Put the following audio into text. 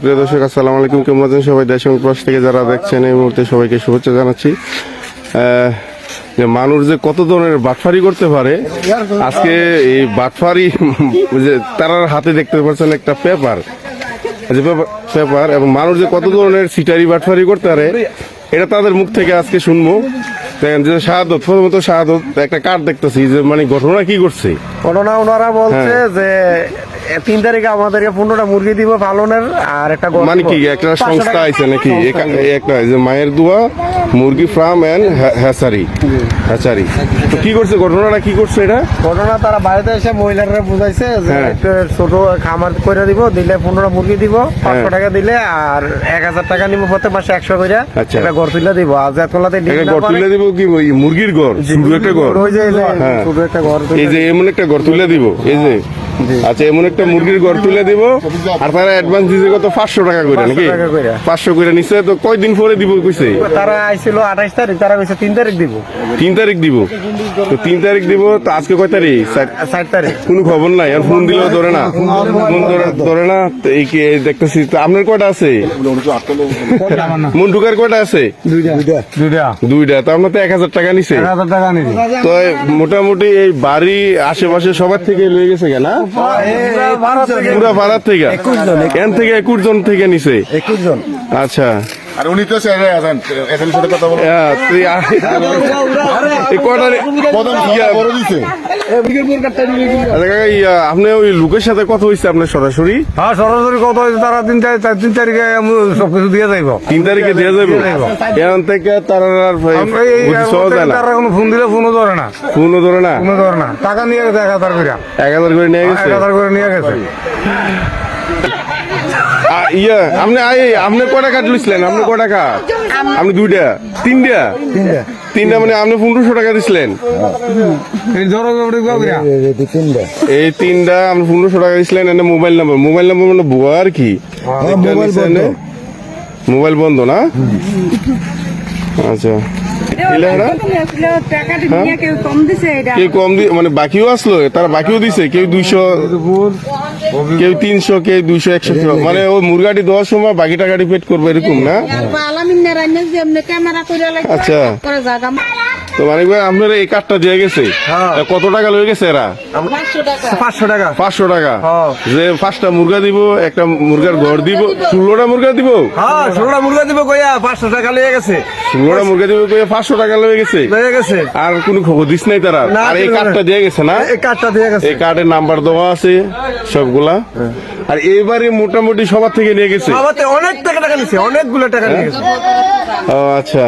প্রিয় দর্শক, আসসালামু আলাইকুম। কেমন আছেন সবাই? দেশ এবং থেকে যারা দেখছেন, এই মুহূর্তে সবাইকে শুভেচ্ছা জানাচ্ছি। যে মানুষ যে কত ধরনের বাটফারি করতে পারে, আজকে এই বাটফারি, যে তার হাতে দেখতে পাচ্ছেন একটা পেপার। যে পেপার এবং মানুষ যে কত ধরনের সিটারি বাটফারি করতে পারে, এটা তাদের মুখ থেকে আজকে শুনব। দেখেন, যে শাহাদত, প্রথমত শাহাদত, একটা কার্ড দেখতেছি, যে মানে ঘটনা কি করছে ঘটনা ওনারা বলছে হ্যাঁ। যে তিন তারিখে আমাদেরকে পনেরোটা মুরগি দিব পালনের আর একটা মানে কি একটা সংস্থা আছে নাকি? একটা যে মায়ের দোয়া মুরগি ফার্ম এন্ড হ্যাচারি। হ্যাচারি। তো কি করছে? ঘটনাটা কি করছে এটা? ঘটনা তারা বাড়িতে এসে মহিলারা বুঝাইছে যে হ্যাঁ। একটা ছোট খামার করে দিব দিলে পনেরো মুরগি দিব পাঁচশো হ্যাঁ। টাকা দিলে আর এক হাজার টাকা নিব প্রত্যেক মাসে একশো করে আচ্ছা। একটা ঘর তুলে দিব। আর জাতকলাতে ঘর তুলে দিব কি? মুরগির ঘর শুধু একটা ঘর ওই যে এই হ্যাঁ। ছোট একটা ঘর এই যে এমন একটা ঘর তুলে দিব এই যে। আচ্ছা এমন একটা মুরগির ঘর তুলে দিব আর তারা অ্যাডভান্স দিছে কত পাঁচশো টাকা করে নাকি? পাঁচশো করে নিচ্ছে তো কয়দিন পরে দিব কইছে? তারা আইছিল আঠাইশ তারিখ তারা কইছে তিন তারিখ দিব। তিন তারিখ দিব? তো তিন তারিখ দিব তো আজকে কয় তারিখ? ষাট তারিখ। কোনো খবর নাই আর ফোন দিলেও ধরে না। ফোন ধরে- না তো এই কি দেখতেছি তো আপনার কয়টা আছে? মন্টুকার কয়টা আছে? দুইটা। দুইটা। দুইটা। তো আপনার তো এক হাজার টাকা নিছে। এক হাজার টাকা নিবি তো মোটামুটি এই বাড়ি আশেপাশে সবার থেকে লয়ে গেছে কেন না? পুরা ভাড়া থেকে এখান থেকে একুশ জন থেকে নিছে? একুশ জন। আচ্ছা। আর উনি তো স্যার আছেন এখানে সাথে কথা বলো হ্যাঁ, তো এই আ- এই কয়টা রে- প্রথম ইয়া, বড় দিছে? আচ্ছা আপনি ওই লোকের সাথে কথা হয়েছে আপনার সরাসরি? হ্যাঁ সরাসরি কত হয়েছে তারা তিন তারিখ তিন তারিখে সবকিছু দিয়ে যাইব। তিন তারিখে দিয়ে যাবে এখান থেকে তারা হয় তারা কোনো ফোন দিলে ফোনও ধরে না। ফোনও ধরে না? ফোনও ধরে না। টাকা নিয়ে গেছে এক হাজার করে। এক হাজার করে নিয়ে গেছে? এক হাজার করে নিয়ে গেছে। ইয়া আপনি আই- আপনি কয় টাকা দিছিলেন আপনি কয় টাকা আপনি দুইটা? তিনটা? তিনটা। মানে আপনি পনেরোশো টাকা দিছিলেন? এই তিনটা। আপনি পনেরোশো টাকা দিছিলেন এনে মোবাইল নাম্বার মোবাইল নাম্বার মানে ভুয়া আর কি? মোবাইল বন্ধ। না? আচ্ছা। নিয়ে কেউ কম দিছে এটা। কেউ কম দি মানে বাকিও আসলো তারা বাকিও দিছে কেউ দুইশো কেউ তিনশো কেউ দুইশো একশো মানে ওই মুরগাটি দেওয়ার সময় বাকি টাকাটি পেড করবে এরকম না? আচ্ছা। তো মানে ভাই আপনার এই কার্ডটা দিয়ে গেছে কত টাকা লয়ে গেছে এরা? পাঁচশো টাকা। পাঁচশো টাকা। হ্যাঁ। যে পাঁচটা মুরগা দিব একটা মুরগার ঘর দিব ষোলোটা মুরগা দিব? হ্যাঁ ষোলোটা মুরগা দিব কইয়া পাঁচশো টাকা লেগে গেছে। ষোলোটা মুরগি দিবে কইয়া পাঁচশো টাকা লয়ে গেছে। লেগে গেছে? আর কোনো খবর দিস নাই তারা আর। এই কার্ডটা দিয়ে গেছে না? এই কার্ডটা দিয়ে গেছে। এই কার্ডের নাম্বার দেওয়া আছে সবগুলা। আর এইবারে মোটামুটি সবার থেকে নিয়ে গেছে। আমাতে অনেক টাকা টাকা নিছে অনেকগুলো টাকা নিয়ে গেছে। ও আচ্ছা।